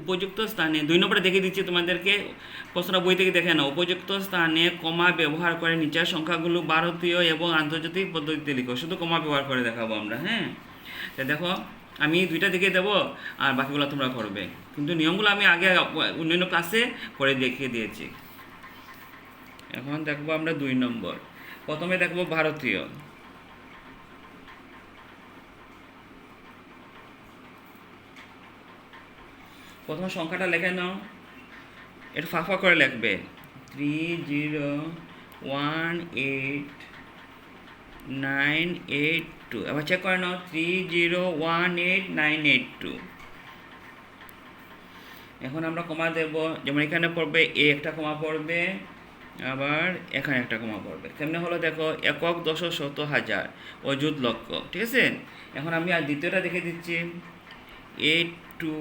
উপযুক্ত স্থানে, দুই নম্বরে দেখে দিচ্ছি তোমাদেরকে প্রশ্ন বই থেকে দেখে নাও। উপযুক্ত স্থানে কমা ব্যবহার করে নিচের সংখ্যাগুলো ভারতীয় এবং আন্তর্জাতিক পদ্ধতিতে লিখো। শুধু কমা ব্যবহার করে দেখাবো আমরা হ্যাঁ? দেখো, আমি দুইটা দেখে দেবো আর বাকিগুলো তোমরা করবে। কিন্তু নিয়মগুলো আমি আগে অন্যান্য ক্লাসে করে দেখিয়ে দিয়েছি। এখন দেখব আমরা দুই নম্বর। প্রথমে দেখব ভারতীয়। প্রথম সংখ্যাটা লেখে নাও। একটু ফাঁফা করে লিখবে। Three zero one eight nine eight two এবার চেক করে নাও three zero one eight nine eight two এখন আমরা কমা দেব। যেমন এখানে পড়বে এ একটা কমা পড়বে, আবার এখানে একটা কমা পড়বে। কেমনে হলো দেখো, একক দশ শত হাজার, অযুত লক্ষ, ঠিক আছে? এখন আমি আর দ্বিতীয়টা দেখে দিচ্ছি। এইট টু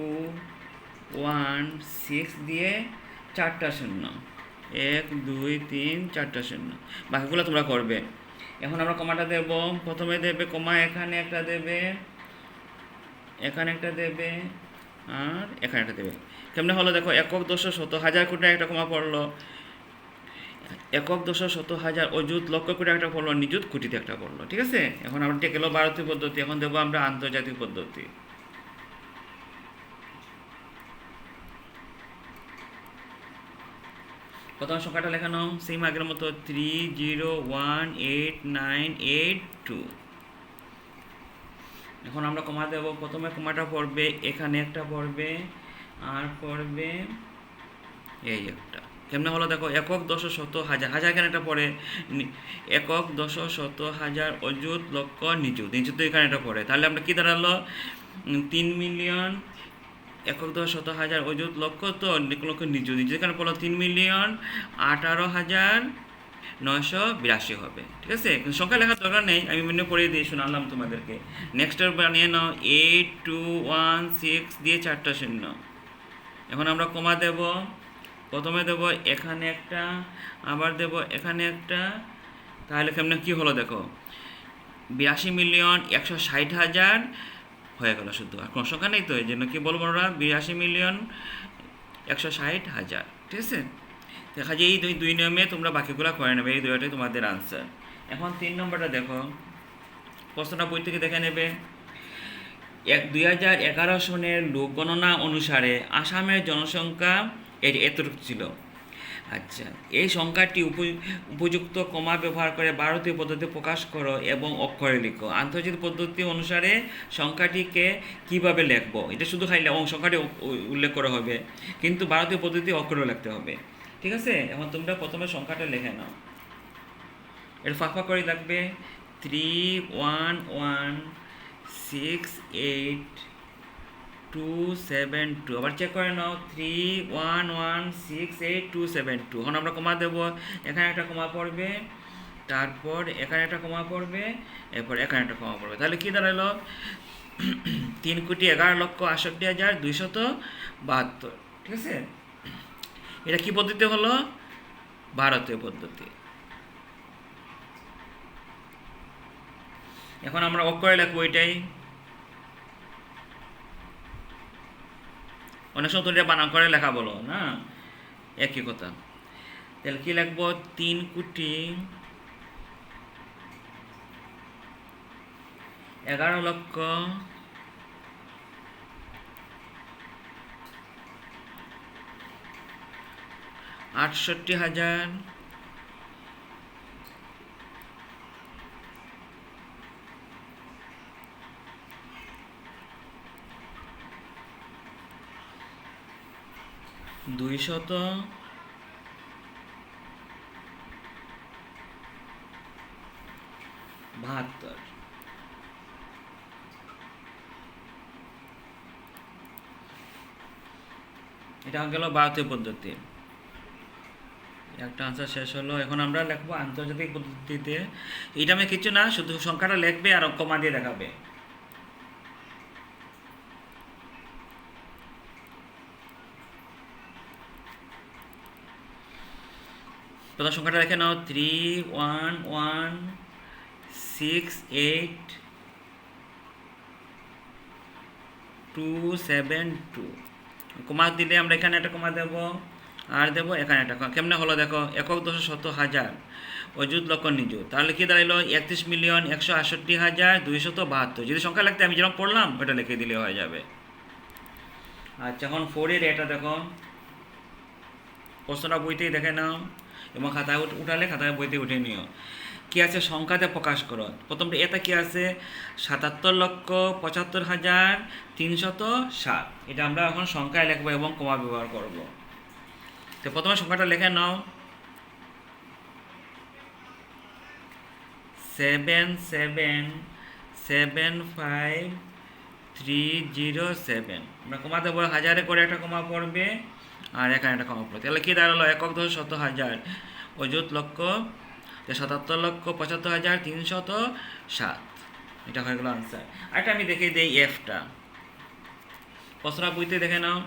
ওয়ান সিক্স দিয়ে চারটা শূন্য। এক, দুই, তিন, চারটা শূন্য। বাকিগুলো তোমরা করবে। এখন আমরা কমাটা দেব। প্রথমে দেবে কমা, এখানে একটা দেবে। এখানে একটা দেবে। আর এখানে একটা দেবে। কেমনে হলো দেখো, একক দশ শত হাজার কোটি একটা কমা পড়ল। একক দশ শত হাজার অযুত লক্ষ কোটি একটা পড়ল, নিযুত কোটিতে একটা পড়ল। ঠিক আছে? এখন আমরা টেকেলো ভারতীয় পদ্ধতি। এখন দেবো আমরা আন্তর্জাতিক পদ্ধতি। প্রথম সংখ্যাটা লেখানো সেম আগের মতো three zero one eight nine eight two এখন আমরা কমা দেবো। প্রথমে কমাটা পড়বে, এখানে একটা পড়বে, আর পড়বে এই একটা। কেমনে হলো দেখো? একক দশ শত হাজার। হাজার এখানে একটা পড়ে। একক দশ শত হাজার অযুত লক্ষ নিযুত। নিযুত এখানে একটা পড়ে। তাহলে আমরা কী দাঁড়াল? তিন মিলিয়ন একক দশ শত হাজার অযুত লক্ষ তো লক্ষ নিযুত নিযুত এখানে পড়ল তিন মিলিয়ন আঠারো হাজার নয়শো বিরাশি হবে। ঠিক আছে? সংখ্যা লেখার দরকার নেই, আমি মনে পড়িয়ে দিয়ে শোনালাম তোমাদেরকে। নেক্সট বানিয়ে নাও এইট টু ওয়ান সিক্স দিয়ে চারটা শূন্য। এখন আমরা কমা দেব, প্রথমে দেব এখানে একটা, আবার দেব এখানে একটা। তাহলে কেমনে কী হলো দেখো? বিরাশি মিলিয়ন একশো ষাট হাজার হয়ে গেল শুধু আর কোনো সংখ্যা নেই তো, এই জন্য কী বলব আমরা? বিরাশি মিলিয়ন একশো ষাট হাজার, ঠিক আছে? দেখা যায় এই দুই দুই নিয়মে তোমরা বাকিগুলো করে নেবে, এই দুইটাই তোমাদের আনসার এখন তিন নম্বরটা দেখো। প্রশ্নটা বই থেকে দেখে নেবে। এক দুই হাজার এগারো সনের লোক গণনা অনুসারে আসামের জনসংখ্যা এর এতটুকু ছিল। আচ্ছা। এই সংখ্যাটি উপ- উপযুক্ত কমা ব্যবহার করে ভারতীয় পদ্ধতি প্রকাশ করো এবং অক্ষরে লিখো। আন্তর্জাতিক পদ্ধতি অনুসারে সংখ্যাটিকে কীভাবে লিখব? এটা শুধু খাইলে এবং সংখ্যাটি উল্লেখ করা হবে। কিন্তু ভারতীয় পদ্ধতি অক্ষরে লিখতে হবে। ঠিক আছে? এখন তোমরা প্রথমে সংখ্যাটা লেখে নাও। এটা ফাঁকা করে লাগবে। Three one one six eight two seven two আবার চেক করে নাও three one one six eight two seven two এখন আমরা কমা দেবো। এখানে একটা কমা পড়বে, তারপর এখানে একটা কমা পড়বে, এরপর এখানে একটা কমা পড়বে। তাহলে কী দাঁড়াল তিন কোটি এগারো লক্ষ আটষট্টি হাজার দুইশত বাহাত্তর। ঠিক আছে? এটা কি পদ্ধতি হলো? ভারতীয় পদ্ধতি। এখন আমরা অক্ষরে লিখব এটাই। অনেক সময় তুমি বানান করে লেখা বলো, না? একই কথা। তাহলে কি লাগব তিন কোটি এগারো লক্ষ আটষট্টি হাজার দুইশত বাহাত্তর। এটা গেল ভারতীয় পদ্ধতি। একটা আনসার শেষ হলো। এখন আমরা লিখব আন্তর্জাতিক পদ্ধতিতে। এটা আমি কিছু না, শুধু সংখ্যাটা লিখবে আর কমা দিয়ে দেখাবে। প্রথম সংখ্যাটা রেখে নাও three one one six eight two seven two comma দিলে আমরা এখানে একটা কমা দেব, আর দেব এখানে একটা কমা। কেমনে হলো দেখো, একক দশ শত হাজার। অযুত লক্ষ নিযুত। তাহলে কি দাঁড়াইলো? একত্রিশ মিলিয়ন একশো আটষট্টি হাজার দুইশত বাহাত্তর। যদি সংখ্যা লিখতে আমি যেরকম পড়লাম, ওটা লিখে দিলে হয়ে যাবে। আচ্ছা এখন ফোরের এটা দেখো। প্রশ্নটা বইতেই দেখে নাও। এবং খাতায় উঠ- উঠালে খাতায় বইতে উঠে নিও। কি আছে সংখ্যাতে প্রকাশ করো? প্রথমটা এটা কি আছে? সাতাত্তর লক্ষ পঁচাত্তর হাজার তিনশত সাত। এটা আমরা এখন সংখ্যায় লিখব এবং কমা ব্যবহার করব। তো প্রথমে সংখ্যাটা লেখে নাও। Seven seven seven, five, three, zero, seven. আমরা কমা দেবো, হাজারে করে একটা কমা পড়বে। আর এখানে একটা কমা পড়বে তাহলে কী দাঁড়াল? একক দশ শত হাজার। অযুত লক্ষ সাতাত্তর লক্ষ পঁচাত্তর হাজার তিনশত সাত। এটা হয়ে গেল আনসার আরেকটা আমি দেখে দিই এফটা প্রশ্নটা বইতে দেখে নাও।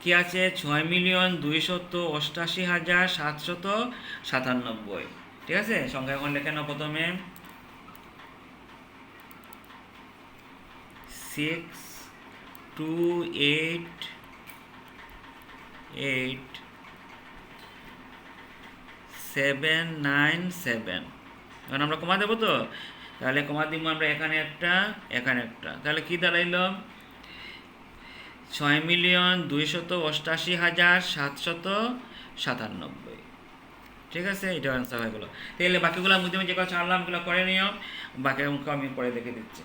কি আছে? ছয় মিলিয়ন দুইশত অষ্টাশি হাজার সাতশত সাতানব্বই। ঠিক আছে? সংখ্যা এখন লেখে নাও প্রথমে। Six two eight eight, seven, nine, seven. এখন আমরা কমা দেবো তো? তাহলে কমা দিব আমরা এখানে একটা এখানে একটা। তাহলে কি দাঁড়াইল? ছয় মিলিয়ন দুইশত অষ্টাশি হাজার সাতশত সাতানব্বই। ঠিক আছে? এটা অ্যান্সার হয়ে গেলো। তাহলে বাকিগুলো মধ্যে যে কথা ছাড়লাম এগুলো করে নিও। বাকি অঙ্ক আমি পরে দেখে দিচ্ছি।